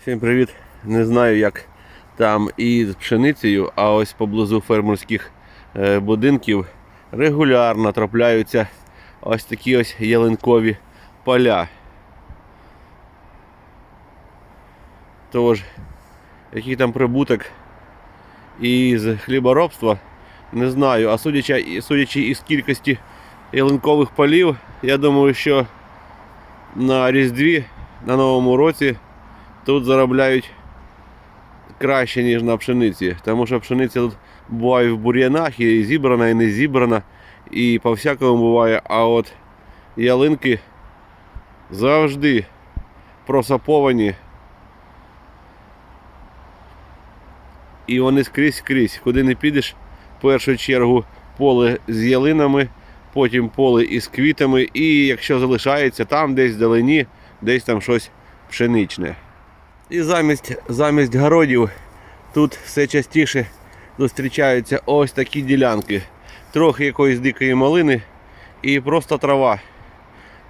Всім привіт! Не знаю, як там із пшеницею, а ось поблизу фермерських е, будинків регулярно трапляються ось такі ось ялинкові поля. Тож, який там прибуток із хліборобства, не знаю. А судячи, судячи із кількості ялинкових полів, я думаю, що на Різдві, на Новому році тут заробляють краще, ніж на пшениці. Тому що пшениця тут буває в бур'янах, і зібрана, і не зібрана, і по-всякому буває. А от ялинки завжди просаповані. І вони скрізь-скрізь. Куди не підеш, в першу чергу поле з ялинами, потім поле із квітами, і якщо залишається там десь вдалині, десь там щось пшеничне. І замість, замість городів тут все частіше зустрічаються ось такі ділянки. Трохи якоїсь дикої малини і просто трава.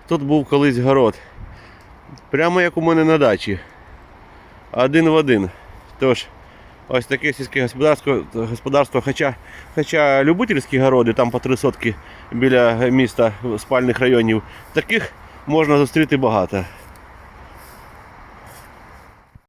Тут був колись город. Прямо як у мене на дачі. Один в один. Тож, ось таке сільське господарство, господарство хоча, хоча любительські городи, там по три сотки біля міста спальних районів, таких можна зустріти багато.